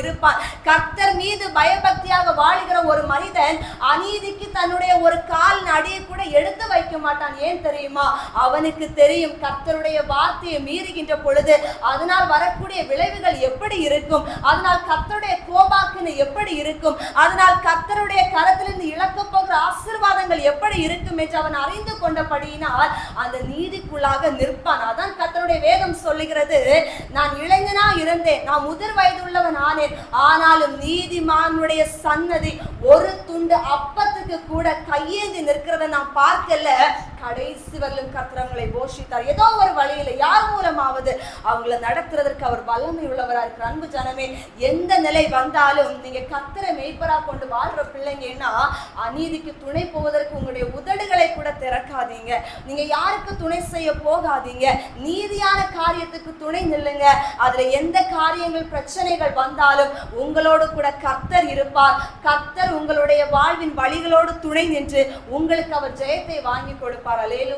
இருப்பான் கர்த்தர் மீது பயபக்தியாக வாழுகிற ஒரு மனிதன் அநீதிக்கு தன்னுடைய ஒரு கால் நடியை கூட எடுத்து வைக்க மாட்டான். ஏன் தெரியுமா? அவனுக்கு தெரியும் கர்த்தருடைய வார்த்தையை மீறுகின்ற பொழுது அதனால் வரக்கூடிய விளைவுகள் எப்படி இருக்கும்? அதனால் கர்த்தருடைய கோபாக்கினை எப்படி இருக்கும்? அதனால் கர்த்தருடைய கரத்திலிருந்து இழக்க போகிற ஆசிர்வாதங்கள் எப்படி இருக்கும்? என்று அவன் அறிந்து கொண்டபடியினால் அந்த நீதிக்குள்ளாக நிற்பான். அதான் வேதம் சொல்லுகிறது நான் இளைஞனா இருந்தேன் நான் முதிர் வயதுள்ளவன் ஆனேன். ஆனாலும் நீதிமானுடைய சன்னதி ஒரு துண்டு அப்பத்துக்கு கூட கையேந்தி நிற்கிறத நான் பார்க்கல. கடைசி வரலும் கத்திரங்களை போஷித்தார். ஏதோ ஒரு வழியில யார் மூலமாவது அவங்கள நடத்துறதற்கு அவர் வல்லமை உள்ளவரா இருக்கிற அன்பு ஜனமே எந்த நிலை வந்தாலும் நீங்க கத்திர மெய்ப்பரா கொண்டு வாழ்ற பிள்ளைங்கன்னா அநீதிக்கு துணை போவதற்கு உங்களுடைய உதடுகளை கூட திறக்காதீங்க. நீங்க யாருக்கு துணை செய்ய போகாதீங்க. நீதியான காரியத்துக்கு துணை நில்லுங்க. அதுல எந்த காரியங்கள் பிரச்சனைகள் வந்தாலும் உங்களோடு கூட கர்த்தர் இருப்பார். கர்த்தர் உங்களுடைய வாழ்வின் வழிகளோடு துணை நின்று உங்களுக்கு அவர் ஜெயத்தை வாங்கி கொடுப்பார். அலேலு